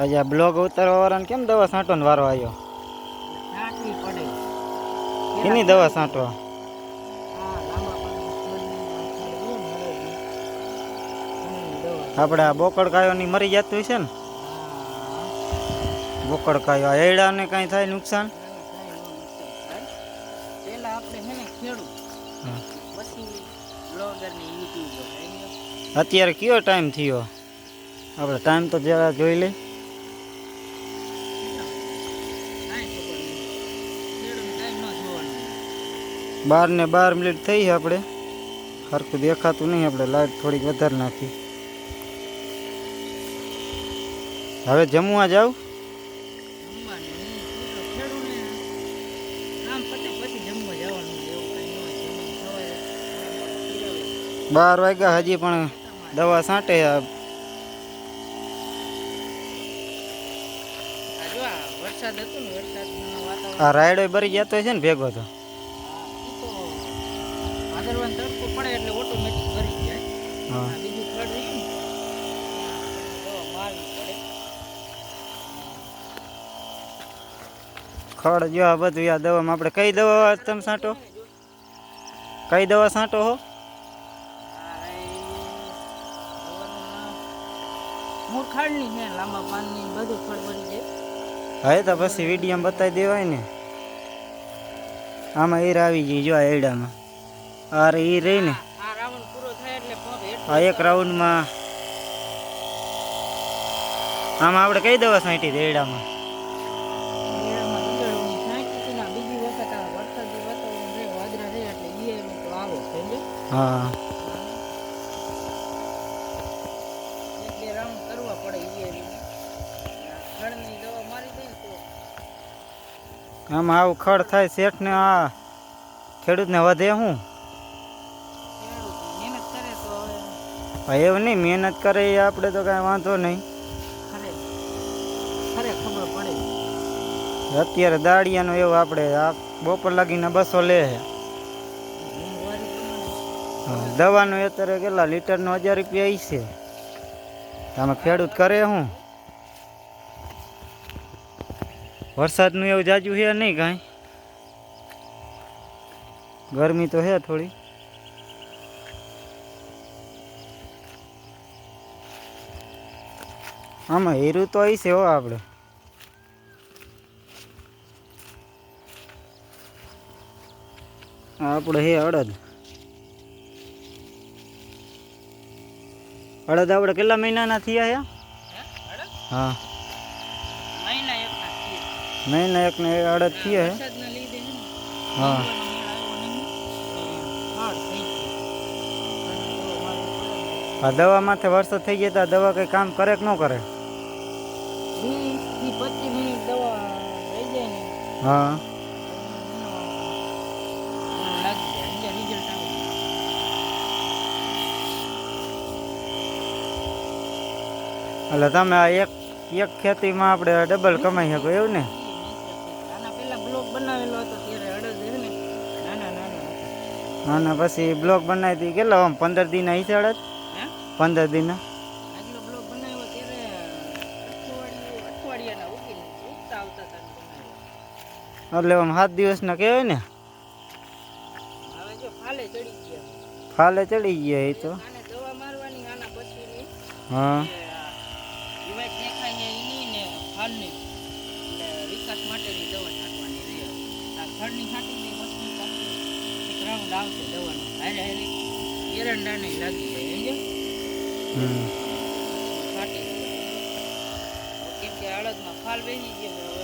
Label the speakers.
Speaker 1: આજે આ બ્લોગ ઉતારવા વાળાને કેમ દવા છાંટવાનો વારો આવ્યો? એની દવા છાંટવા આપણે આ બોકડ કાયોની મરી જતું છે ને? બોકડ કાયો આ એડાને કાંઈ થાય નુકસાન?
Speaker 2: પેલા આપણે હે ને ખેડૂત. પછી બ્લોગર ને યુટ્યુબર
Speaker 1: અત્યારે કયો ટાઈમ થયો? આપણે ટાઈમ તો જરા જોઈ લઈ બાર ને બાર મિનિટ થઈ છે આપણે. સરખું દેખાતું નહીં આપણે લાઈટ થોડીક વધારે નાખી. હવે જમવા જાવ? બાર વાગ્યા હજી પણ દવા છાંટે આ રાયડો ભરી જતો છે ને ભેગો તો.
Speaker 2: ભાદરવાનો તડકો પડે એટલે ઓટોમેટિક ભરી જાય.
Speaker 1: હા.
Speaker 2: બીજું ખડ રહ્યું
Speaker 1: જો આ બધું આ દવામાં આપણે કઈ દવા તમે છાંટો કઈ દવા છાંટો હો?
Speaker 2: મૂળ છે લાંબા પાનની બધું ખડ ભરી જાય.
Speaker 1: હવે તો પછી વીડિયો બતાવી દેવાય ને. આમાં એર આવી ગઈ જો આ એડામાં આ રે ઈ રહી ને
Speaker 2: આ
Speaker 1: એક રાઉન્ડમાં આમાં આપણે કઈ દવા છાંટી
Speaker 2: સમજે
Speaker 1: હા. આમાં આવું ખડ થાય શેઠ ને આ ખેડૂતને વધે શું
Speaker 2: ખેડૂત મહેનત કરે તો હવે
Speaker 1: હા, એવું નહીં મહેનત કરે એ આપણે તો કાંઈ વાંધો નહીં. અત્યારે દાળિયાનો એવો આપણે આ બપોર લાગીને બસો લે છે. દવાનો અત્યારે કેટલા લીટરનો હજાર રૂપિયા ઈ છે. તમે ખેડૂત કરે શું વરસાદનું એવું જાજુ છે નહીં કાંઈ? ગરમી તો છે થોડી. આમાં હીરું તો અહીં છે હો આપણે આપણે હે અડદ. અડદ આપણે કેટલા મહિનાના થયા
Speaker 2: હે?
Speaker 1: હા?
Speaker 2: મહિના એક ના
Speaker 1: અડદ થયા
Speaker 2: હે?
Speaker 1: હા. આ દવા માથે વરસાદ થઈ ગયા તો દવા કઈ કામ કરે કે ન કરે?
Speaker 2: પચીસ મિનિટ દવા રહી જાય ને
Speaker 1: હા. એટલે તમે આ એક એક ખેતીમાં આપણે ડબલ કમાઈ શકો એવું ને?
Speaker 2: ના
Speaker 1: ને પછી બ્લોક બનાવી હતી કેટલા આમ પંદર દિન આવી
Speaker 2: હે?
Speaker 1: પંદર દિન એટલે આમ સાત દિવસના કહેવાય ને.
Speaker 2: ફાલે ચડી ગયા.
Speaker 1: ફાલે ચડી ગયા એ તો. હા.
Speaker 2: કેમ કે અડદમાં ફાલ બેસી ગયો